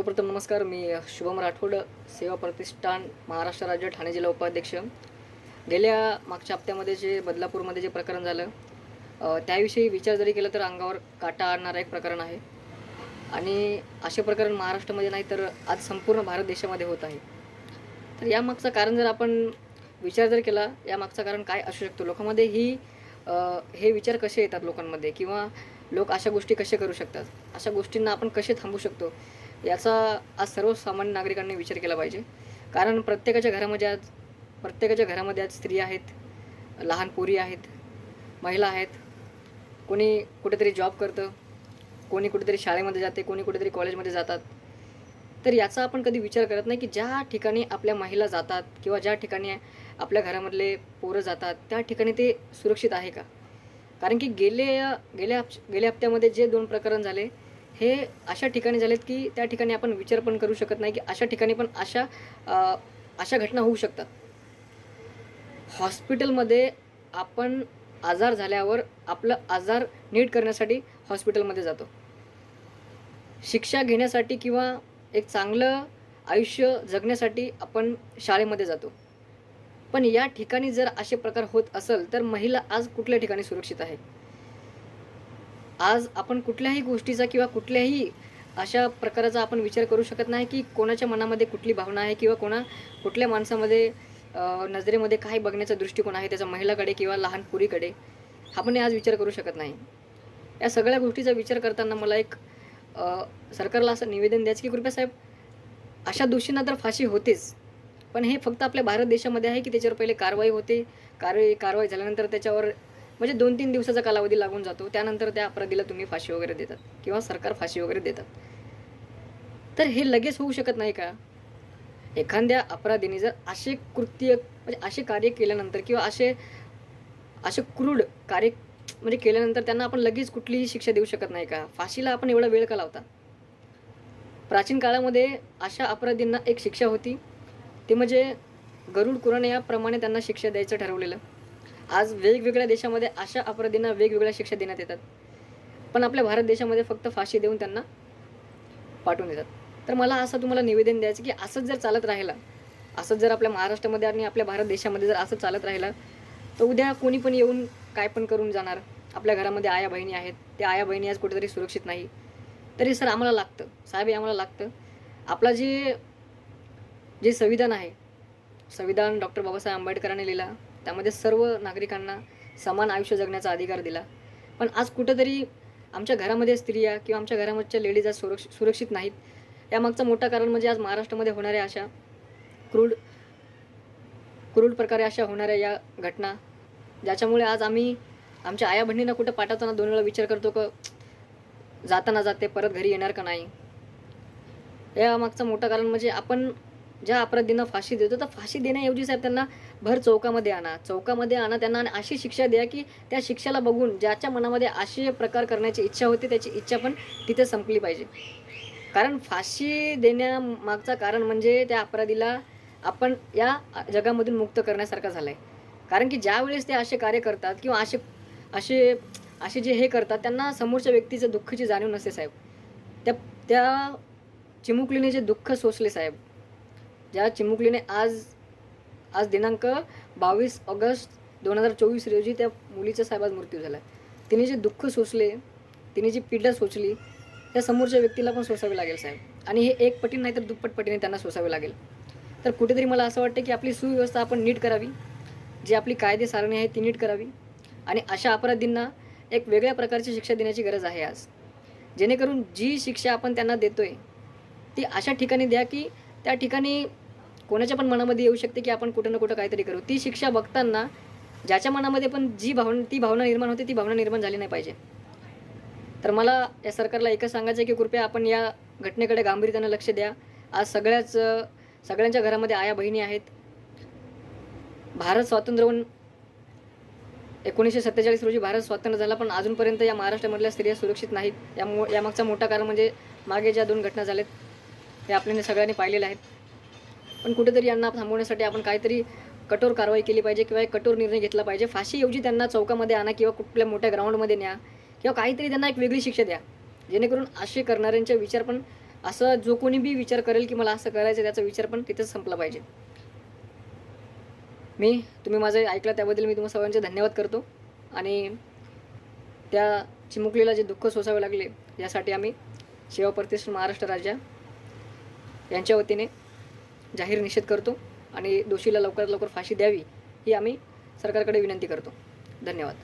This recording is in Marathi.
सर्वप्रथम नमस्कार मी शुभम राठोड सेवा प्रतिष्ठान महाराष्ट्र राज्य ठाणे जिल्हा उपाध्यक्ष. गेल्या मागच्या हप्त्यामध्ये जे बदलापूरमध्ये जे प्रकरण झालं त्याविषयी विचार जरी केला तर अंगावर काटा आणणारं एक प्रकरण आहे. आणि असे प्रकरण महाराष्ट्रामध्ये नाही तर आज संपूर्ण भारत देशामध्ये होत आहे. तर यामागचं कारण जर आपण विचार जर केला यामागचं कारण काय असू शकतो? लोकांमध्ये ही हे विचार कसे येतात लोकांमध्ये? किंवा लोक अशा गोष्टी कसे करू शकतात? अशा गोष्टींना आपण कसे थांबू शकतो? याचा आज सर्वसामान्य नागरिकांनी विचार केला पाहिजे. कारण प्रत्येकाच्या घरामध्ये आज प्रत्येकाच्या घरामध्ये आज स्त्री आहेत लहान पोरी आहेत महिला आहेत. कोणी कुठेतरी जॉब करतं कोणी कुठेतरी शाळेमध्ये जाते कोणी कुठेतरी कॉलेजमध्ये जातात. तर याचा आपण कधी विचार करत नाही की ज्या ठिकाणी आपल्या महिला जातात किंवा ज्या ठिकाणी आपल्या घरामधले पोरं जातात त्या ठिकाणी ते सुरक्षित आहे का? कारण की गेले गेल्या गेल्या हप्त्यामध्ये जे दोन प्रकरण झाले हे अशा ठिकाणी झालेत की त्या ठिकाणी आपण विचार पण करू शकत नाही की अशा ठिकाणी पण अशा अशा घटना होऊ शकतात. हॉस्पिटलमध्ये आपण आजार झाल्यावर आपलं आजार नीट करण्यासाठी हॉस्पिटलमध्ये जातो. शिक्षा घेण्यासाठी किंवा एक चांगलं आयुष्य जगण्यासाठी आपण शाळेमध्ये जातो. पण या ठिकाणी जर असे प्रकार होत असेल तर महिला आज कुठल्या ठिकाणी सुरक्षित आहे? आज आपण कुठल्याही गोष्टीचा किंवा कुठल्याही अशा प्रकाराचा आपण विचार करू शकत नाही की कोणाच्या मनामध्ये कुठली भावना आहे किंवा कोणा कुठल्या माणसामध्ये नजरेमध्ये काय बघण्याचा दृष्टिकोन आहे त्याचा महिलाकडे किंवा लहान पुरीकडे आपण आज विचार करू शकत नाही. या सगळ्या गोष्टीचा विचार करताना मला एक सरकारला असं निवेदन द्यायचं की कृपया साहेब अशा दोषींना तर फाशी होतेच पण हे फक्त आपल्या भारत देशामध्ये आहे की त्याच्यावर पहिले कारवाई होते कारवाई कारवाई झाल्यानंतर त्याच्यावर म्हणजे दोन तीन दिवसाचा कालावधी लागून जातो. त्यानंतर त्या अपराधीला तुम्ही फाशी वगैरे देतात किंवा सरकार फाशी वगैरे देतात. तर हे लगेच होऊ शकत नाही का? एखाद्या अपराधीने जर असे कृत्य म्हणजे असे कार्य केल्यानंतर किंवा असे असे क्रूड कार्य म्हणजे केल्यानंतर त्यांना आपण लगेच कुठलीही शिक्षा देऊ शकत नाही का? फाशीला आपण एवढा वेळ का लावता? प्राचीन काळामध्ये अशा अपराधींना एक शिक्षा होती. ते म्हणजे गरुड कुराण याप्रमाणे त्यांना शिक्षा द्यायचं ठरवलेलं. आज वेगवेगळ्या देशामध्ये अशा अपराधींना वेगवेगळ्या शिक्षा देण्यात येतात. पण आपल्या भारत देशामध्ये फक्त फाशी देऊन त्यांना पाठवून देतात. तर मला असं तुम्हाला निवेदन द्यायचं की असंच जर चालत राहिलं असंच जर आपल्या महाराष्ट्रामध्ये आणि आपल्या भारत देशामध्ये जर असं चालत राहिलं तर उद्या कोणी पण येऊन काय पण करून जाणार. आपल्या घरामध्ये आया बहिणी आहेत. त्या आया बहिणी आज कुठेतरी सुरक्षित नाही. तरी सर आम्हाला लागतं. साहेब हे आम्हाला लागतं. आपला जे जे संविधान आहे संविधान डॉक्टर बाबासाहेब आंबेडकरांनी लिहिला त्यामध्ये सर्व नागरिकांना समान आयुष्य जगण्याचा अधिकार दिला. पण आज कुठंतरी आमच्या घरामध्ये स्त्रिया किंवा आमच्या घरामधच्या लेडीज आज सुरक्ष सुरक्षित नाहीत. यामागचं मोठं कारण म्हणजे आज महाराष्ट्रामध्ये होणाऱ्या अशा क्रूड क्रूड प्रकारे अशा होणाऱ्या या घटना ज्याच्यामुळे आज आम्ही आमच्या आया बहिणींना कुठं पाठवताना दोन वेळा विचार करतो का जाताना जाते परत घरी येणार का नाही? या मागचं मोठं कारण म्हणजे आपण ज्या अपराधींना फाशी देतो तर फाशी देण्याऐवजी साहेब त्यांना भर चौकामध्ये आणा. चौकामध्ये आणा त्यांना आणि अशी शिक्षा द्या की त्या शिक्षेला बघून ज्याच्या मनामध्ये असे प्रकार करण्याची इच्छा होती त्याची इच्छा पण तिथे संपली पाहिजे. कारण फाशी देण्यामागचं कारण म्हणजे त्या अपराधीला आपण या जगामधून मुक्त करण्यासारखा झाला आहे कारण की ज्यावेळेस ते असे कार्य करतात किंवा असे असे असे जे हे करतात त्यांना समोरच्या व्यक्तीचं दुःखाची जाणीव नसते साहेब. त्या त्या चिमुकलीने जे दुःख सोसले साहेब ज्या चिमुकलीने आज आज दिनांक बावीस ऑगस्ट दोन हजार चोवीस रोजी त्या मुलीचा साहेबात मृत्यू झाला. तिने जे दुःख सोसले तिने जी पीडा सोचली त्या समोरच्या व्यक्तीला पण सोसावे लागेल साहेब. आणि हे एक पटीने नाही तर दुप्पट पटीने त्यांना सोसावे लागेल. तर कुठेतरी मला असं वाटतं की आपली सुव्यवस्था आपण नीट करावी. जी आपली कायदे सारणी आहे ती नीट करावी. आणि अशा अपराधींना एक वेगळ्या प्रकारची शिक्षा देण्याची गरज आहे आज. जेणेकरून जी शिक्षा आपण त्यांना देतोय ती अशा ठिकाणी द्या की त्या ठिकाणी कोणाच्या पण मनामध्ये येऊ शकते की आपण कुठं ना कुठं काहीतरी करू. ती शिक्षा बघताना ज्याच्या मनामध्ये पण जी भावना ती भावना निर्माण होते ती भावना निर्माण झाली नाही पाहिजे. तर मला या सरकारला एकच सांगायचं आहे की कृपया आपण या घटनेकडे गांभीर्यानं लक्ष द्या. आज सगळ्याच सगळ्यांच्या घरामध्ये आया बहिणी आहेत. भारत स्वातंत्र्य होऊन एकोणीसशे सत्तेचाळीस रोजी भारत स्वातंत्र्य झाला पण अजूनपर्यंत या महाराष्ट्रामधल्या स्त्रिया सुरक्षित नाहीत. यामु यामागचा मोठा कारण म्हणजे मागे ज्या दोन घटना झाल्यात हे आपल्याने सगळ्यांनी पाहिलेल्या आहेत. पण कुठेतरी यांना थांबवण्यासाठी आपण काहीतरी कठोर कारवाई केली पाहिजे किंवा एक कठोर निर्णय घेतला पाहिजे. फाशीऐवजी त्यांना चौकामध्ये आणा किंवा कुठल्या मोठ्या ग्राउंडमध्ये न्या किंवा काहीतरी त्यांना एक वेगळी शिक्षा द्या. जेणेकरून असे करणाऱ्यांचे विचार पण असं जो कोणी बी विचार करेल की मला असं करायचं त्याचा विचार पण तिथेच संपला पाहिजे. मी तुम्ही माझं ऐकलं त्याबद्दल मी तुम्हाला सर्वांचे धन्यवाद करतो. आणि त्या चिमुकलीला जे दुःख सोसावे लागले यासाठी आम्ही सेवा प्रतिष्ठान महाराष्ट्र राज्य यांच्या वतीने जाहीर निषेध करतो आणि दोषीला लवकरात लवकर फाशी द्यावी ही आम्ही सरकारकडे विनंती करतो. धन्यवाद.